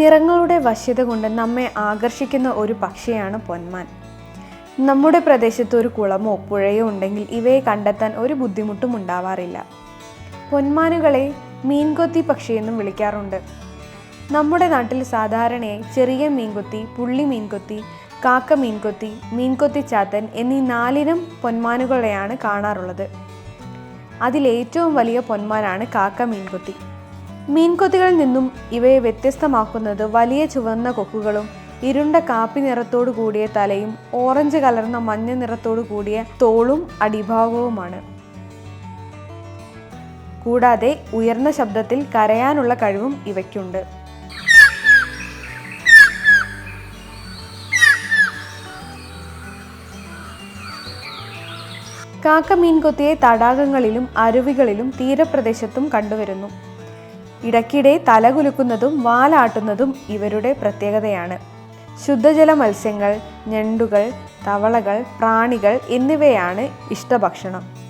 നിറങ്ങളുടെ വശ്യത കൊണ്ട് നമ്മെ ആകർഷിക്കുന്ന ഒരു പക്ഷിയാണ് പൊന്മാൻ. നമ്മുടെ പ്രദേശത്ത് ഒരു കുളമോ പുഴയോ ഉണ്ടെങ്കിൽ ഇവയെ കണ്ടെത്താൻ ഒരു ബുദ്ധിമുട്ടും ഉണ്ടാവാറില്ല. പൊന്മാനുകളെ മീൻകൊത്തി പക്ഷിയെന്നും വിളിക്കാറുണ്ട്. നമ്മുടെ നാട്ടിൽ സാധാരണയായി ചെറിയ മീൻകൊത്തി പുള്ളി മീൻകൊത്തി കാക്ക മീൻകൊത്തി മീൻകൊത്തി ചാത്തൻ എന്നീ നാലിനം പൊന്മാനുകളെയാണ് കാണാറുള്ളത്. അതിലേറ്റവും വലിയ പൊന്മാനാണ് കാക്ക മീൻകൊത്തി. മീൻകൊത്തികളിൽ നിന്നും ഇവയെ വ്യത്യസ്തമാക്കുന്നത് വലിയ ചുവന്ന കൊക്കുകളും ഇരുണ്ട കാപ്പി നിറത്തോടു കൂടിയ തലയും ഓറഞ്ച് കലർന്ന മഞ്ഞ നിറത്തോടു കൂടിയ തോളും അടിഭാഗവുമാണ്. കൂടാതെ ഉയർന്ന ശബ്ദത്തിൽ കരയാനുള്ള കഴിവും ഇവയ്ക്കുണ്ട്. കാക്ക മീൻകൊത്തിയെ തടാകങ്ങളിലും അരുവികളിലും തീരപ്രദേശത്തും കണ്ടുവരുന്നു. ഇടയ്ക്കിടെ തലകുലുക്കുന്നതും വാലാട്ടുന്നതും ഇവരുടെ പ്രത്യേകതയാണ്. ശുദ്ധജല മത്സ്യങ്ങൾ ഞണ്ടുകൾ തവളകൾ പ്രാണികൾ എന്നിവയാണ് ഇഷ്ടഭക്ഷണം.